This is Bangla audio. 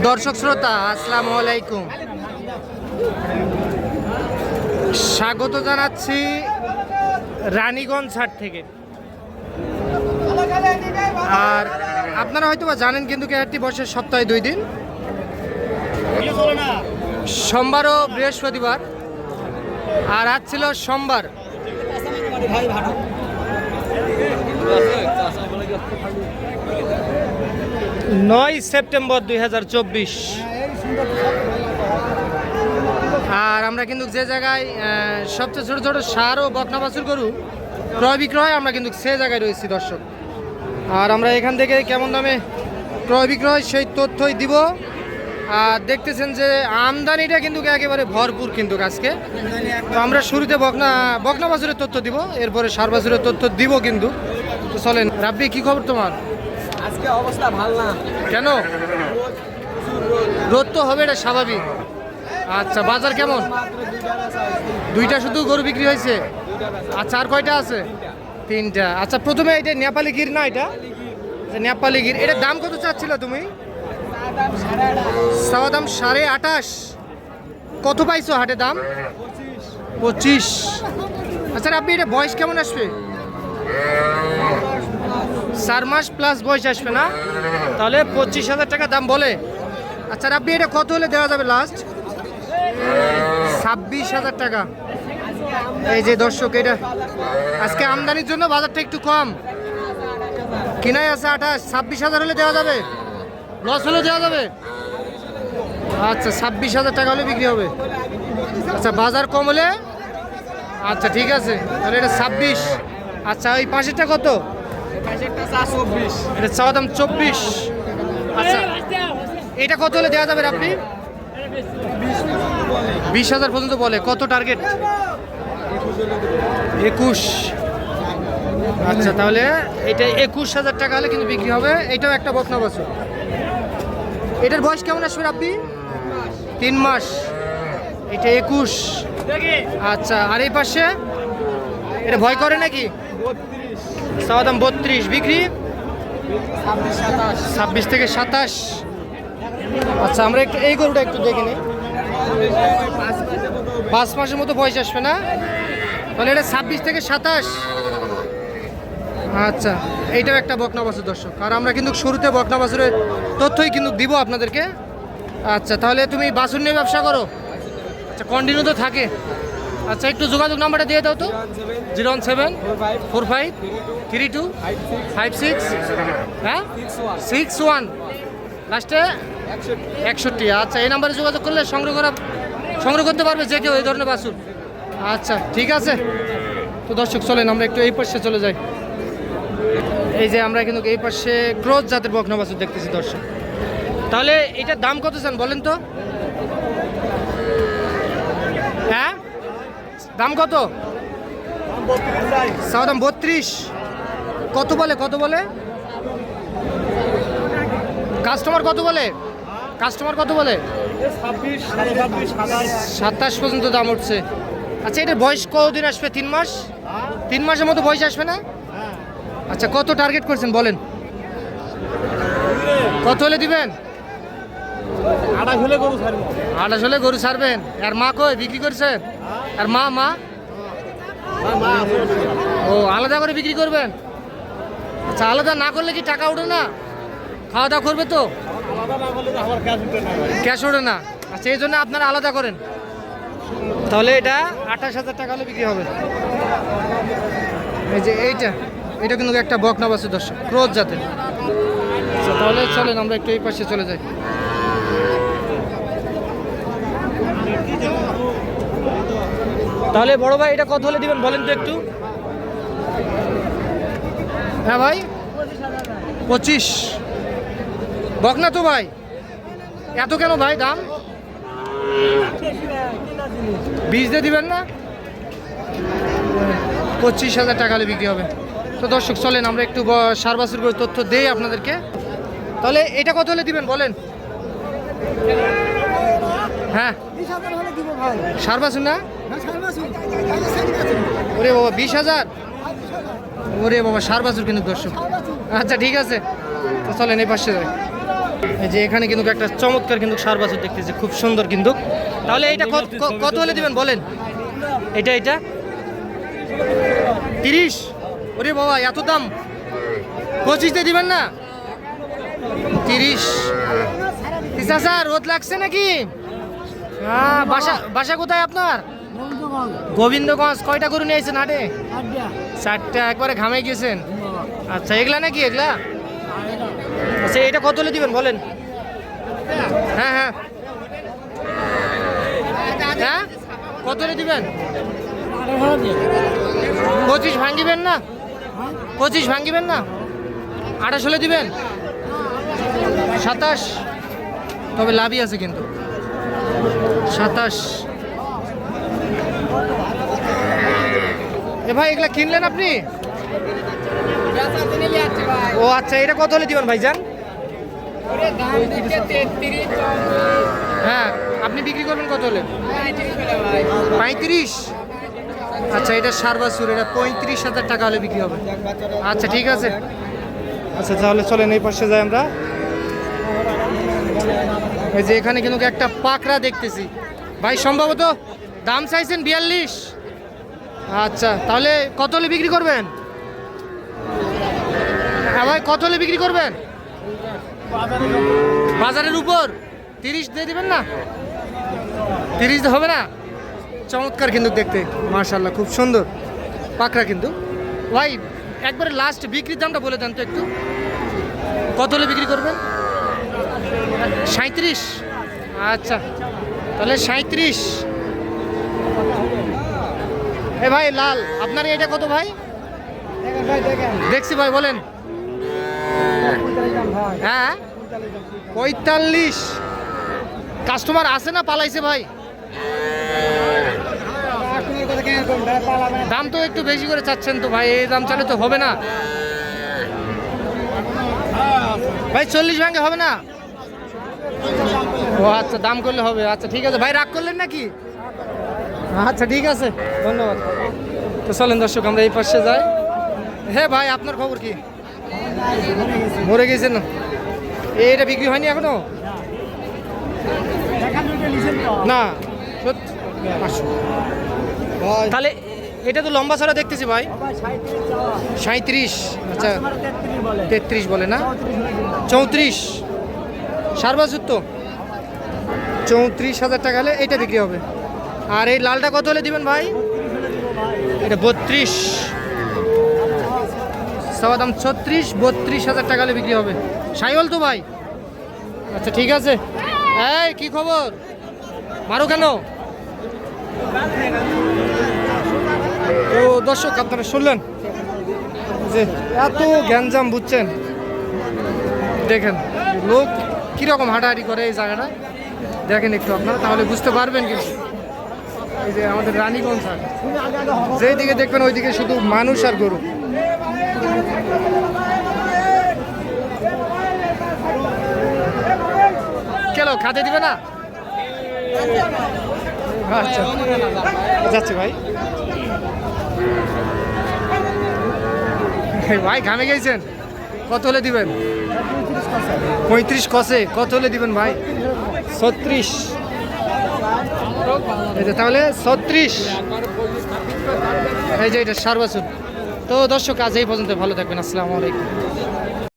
দর্শক শ্রোতা, আসসালামু আলাইকুম। স্বাগত জানাচ্ছি রানীগঞ্জ হাট থেকে। আর আপনারা হয়তো বা জানেন কিন্তু কি হাটটি বসে সপ্তাহে দুই দিন। সোমবার ও বৃহস্পতিবার। আর আজ ছিল সোমবার। নয় সেপ্টেম্বর দুই হাজার চব্বিশ। আর আমরা কিন্তু যে জায়গায় সবচেয়ে ছোট ছোট সার ও বকনা বাছুর গরু ক্রয় বিক্রয় আমরা কিন্তু সে জায়গায় রয়েছি, দর্শক। আর আমরা এখান থেকে কেমন দামে ক্রয় বিক্রয় সেই তথ্যই দিব। আর দেখতেছেন যে আমদানিটা কিন্তু একেবারে ভরপুর কিন্তু আজকে। তো আমরা শুরুতে বকনা বকনা বাছুরের তথ্য দিব, এরপরে সার বাছুরের তথ্য দিব কিন্তু। তো চলেন, রাব্বি, কি খবর তোমার? আজকে অবস্থা ভালো না। কেন? রোদ তো হবে এটা স্বাভাবিক। আচ্ছা বাজার কেমন? দুইটা শুধু গরু বিক্রি হয়েছে? আচ্ছা আর কয়টা আছে? তিনটা। আচ্ছা প্রথমে এটা নেপালি গির না এটা? আচ্ছা, নেপালি গির। এটার দাম কত চাচ্ছিল তুমি? চা দাম সাড়ে আঠাশ। কত পাইছো হাটে দাম? পঁচিশ। আচ্ছা আপনি এটা বয়স কেমন আসবে? চার মাস প্লাস বয়স আসবে না? তাহলে পঁচিশ হাজার টাকা দাম বলে। আচ্ছা আপনি এটা কত হলে দেওয়া যাবে লাস্ট ছাব্বিশ হাজার টাকা। এই যে দর্শক, এটা আজকে আমদানির জন্য বাজারটা একটু কম। কিনাই আছে আঠাশ, ছাব্বিশ হাজার হলে দেওয়া যাবে? লস হলে দেওয়া যাবে? আচ্ছা ছাব্বিশ হাজার টাকা হলে বিক্রি হবে। আচ্ছা বাজার কম হলে? আচ্ছা ঠিক আছে। তাহলে এটা ছাব্বিশ। আচ্ছা ওই পাশেরটা কত? এটা চাওয়া চব্বিশ। আচ্ছা এটা কত হলে দেওয়া যাবে আপনি বিশ হাজার পর্যন্ত বলে, কত টার্গেট একুশ। আচ্ছা তাহলে এটা একুশ হাজার টাকা হলে কিন্তু বিক্রি হবে। এটাও একটা বকনা বছর এটার বয়স কেমন আসবে আপনি তিন মাস। এটা একুশ। আচ্ছা আর এই পাশে? এটা ভয় করে নাকি? চাওয়া দাম বত্রিশ, বিক্রি? ছাব্বিশ থেকে সাতাশ। আচ্ছা আমরা একটু এই গরুটা একটু দেখে নিই। পাঁচ মাসের মতো বয়স আসবে না? তাহলে এটা ছাব্বিশ থেকে সাতাশ। আচ্ছা এইটাও একটা বকনা বাছুর দর্শক। আর আমরা কিন্তু শুরুতে বকনা বাছুরের তথ্যই কিন্তু দিব আপনাদেরকে। আচ্ছা তাহলে তুমি বাছুর নিয়ে ব্যবসা করো? আচ্ছা কন্টিনিউ তো থাকে। আচ্ছা একটু যোগাযোগ নাম্বারটা দিয়ে দাও তো। Zero one seven, four five, three two, five six হ্যাঁ? Six one. লাস্টে? একষট্টি। আচ্ছা এই নাম্বারে যোগাযোগ করলে সংগ্রহ করা সংগ্রহ করতে পারবে যে কেউ এই ধরনের বাসুর। আচ্ছা ঠিক আছে। তো দর্শক, চলেন, আমরা একটু এই পাশে চলে যাই। এই যে আমরা কিন্তু এই পাশে ক্রোজ জাতের বকনা বাছুর দেখতেছি, দর্শক। তাহলে এটার দাম কত চান বলেন তো হ্যাঁ দাম কত? চাওয়া দাম বত্রিশ। কত বলে কত বলে? কাস্টমার কত বলে? কাস্টমার কত বলে? সাতাশ পর্যন্ত দাম উঠছে। আচ্ছা এটার বয়স কতদিন আসবে? তিন মাস? তিন মাসের মতো বয়স আসবে না? আচ্ছা কত টার্গেট করছেন বলেন। কত হলে দিবেন? আঠাশ হলে গরু ছাড়বেন। আর মা কই বিক্রি করছেন আর মা মা? ও, আলাদা করে বিক্রি করবেন? আচ্ছা আলাদা না করলে কি টাকা উঠে না? খাওয়া দাওয়া করবে তো? কাজ উঠে না। ক্যাশ আচ্ছা এই জন্য আপনারা আলাদা করেন। তাহলে এটা আঠাশ হাজার টাকা হলে বিক্রি হবে। এই যে এইটা, এটা কিন্তু একটা বকনা দর্শক, ক্রোধ জাতের। আচ্ছা তাহলে চলেন, আমরা একটু এই পাশে চলে যাই। তাহলে বড় ভাই, এটা কত হলে দিবেন? বলেন তো একটু। হ্যাঁ ভাই। পঁচিশ। বকনা তো ভাই। এত কেন ভাই দাম? বীজ দিয়ে দিবেন না? পঁচিশ হাজার টাকা হলে বিক্রি হবে। তো দর্শক, চলেন, আমরা একটু সার বাছুর করে তথ্য দেই আপনাদেরকে। তাহলে এটা কত হলে দিবেন, বলেন? হ্যাঁ। সার বাছুর না? ওরে বাবা, বিশ হাজার? ওরে বাবা, সার বাছুর কিন্তু দর্শক। আচ্ছা ঠিক আছে। তো চলেন এই পাশে। যে এখানে কিন্তু একটা চমৎকার কিন্তু সার বাছুর দেখতেছি, খুব সুন্দর কিন্তু। তাহলে এটা কত- হলে দিবেন, বলেন? এটা এটা তিরিশ? ওরে বাবা, এত দাম। পঁচিশতে দিবেন না? তিরিশ। চাচা রোদ লাগছে নাকি? হ্যাঁ বাসা বাসা কোথায় আপনার? গোবিন্দগঞ্জ। কয়টা গরু নিয়েছেন হাটে? চারটা। একবারে ঘামে গিয়েছেন? আচ্ছা এগুলা নাকি এগুলা? আচ্ছা এটা কত হলে দিবেন বলেন? হ্যাঁ হ্যাঁ। হ্যাঁ? কত হলে দিবেন? পঁচিশ ভাঙ্গিবেন না? পঁচিশ ভাঙ্গিবেন না? আঠাশ হলে দিবেন? সাতাশ? তবে লাভই আছে কিন্তু। সাতাশ। ভাই, এগুলা কিনলেন আপনি? ও আচ্ছা এটা কত হলে দিবেন ভাইজান? হ্যাঁ আপনি বিক্রি করবেন কত হলে? পঁয়ত্রিশ? আচ্ছা এটা সার বাছুর এটা পঁয়ত্রিশ হাজার টাকা হলে বিক্রি হবে। আচ্ছা ঠিক আছে। আচ্ছা তাহলে চলেন, এই পাশে যাই আমরা। এই যে এখানে কিন্তু একটা পাকড়া দেখতেছি। ভাই, সম্ভবত দাম চাইছেন বিয়াল্লিশ? আচ্ছা তাহলে কত হলে বিক্রি করবেন? হ্যাঁ ভাই, কত হলে বিক্রি করবেন? বাজারের উপর? তিরিশ দিয়ে দেবেন না? তিরিশ হবে না? চমৎকার কিন্তু দেখতে মার্শাল্লাহ খুব সুন্দর, পাকড়া কিন্তু। ভাই, একবারে লাস্ট বিক্রির দামটা বলে দেন তো একটু। কত হলে বিক্রি করবেন? সাঁত্রিশ আচ্ছা তাহলে সাঁত্রিশ এ ভাই লাল আপনার এটা কত ভাই? দেখছি ভাই বলেন। হ্যাঁ? পঁয়তাল্লিশ। কাস্টমার আছে না পালাইছে ভাই? দাম তো একটু বেশি করে চাচ্ছেন তো ভাই এই দাম চালে তো হবে না। ভাই চল্লিশ ভাঙে হবে না? ও আচ্ছা দাম করলে হবে। আচ্ছা ঠিক আছে। ভাই রাগ করলেন নাকি? আচ্ছা ঠিক আছে। ধন্যবাদ। তো চলেন দর্শক, আমরা এই পাশে যাই। হ্যাঁ ভাই, আপনার খবর কি? মরে গেছেন। এইটা বিক্রি হয়নি এখনও? না। তাহলে এটা তো লম্বা ছাড়া দেখতেছি ভাই। সাঁত্রিশ আচ্ছা। তেত্রিশ বলে না? চৌত্রিশ। সার বাছুর তো। চৌত্রিশ হাজার টাকা হলে এটা বিক্রি হবে। আর এই লালটা কত হলে দিবেন ভাই? এটা বত্রিশ। সবার দাম ছত্রিশ, বত্রিশ হাজার টাকা হলে বিক্রি হবে। সাইওয়াল তো ভাই। আচ্ছা ঠিক আছে। এই, কি খবর? মারো কেন? তো দর্শক, আপনারা শুনলেন? যে এত গ্যাঞ্জাম বুঝছেন? দেখেন, লোক কীরকম হাঁটাহাঁটি করে এই জায়গাটা? দেখেন একটু আপনারা, তাহলে বুঝতে পারবেন কিন্তু। এই যে আমাদের রানীগঞ্জ হাট। যেই দিকে দেখবেন ওইদিকে শুধু মানুষ আর গরু। কেন খাতে দিবে না? আচ্ছা যাচ্ছে ভাই। ভাই, ঘামে গেছেন? কত হলে দিবেন? পঁয়ত্রিশ কষে। কত হলে দিবেন ভাই? ছত্রিশ। তাহলে ছত্রিশ। এই যে এটা সারবাসুর। তো দর্শক, আজ এই পর্যন্ত ভালো থাকবেন। আসসালামু আলাইকুম।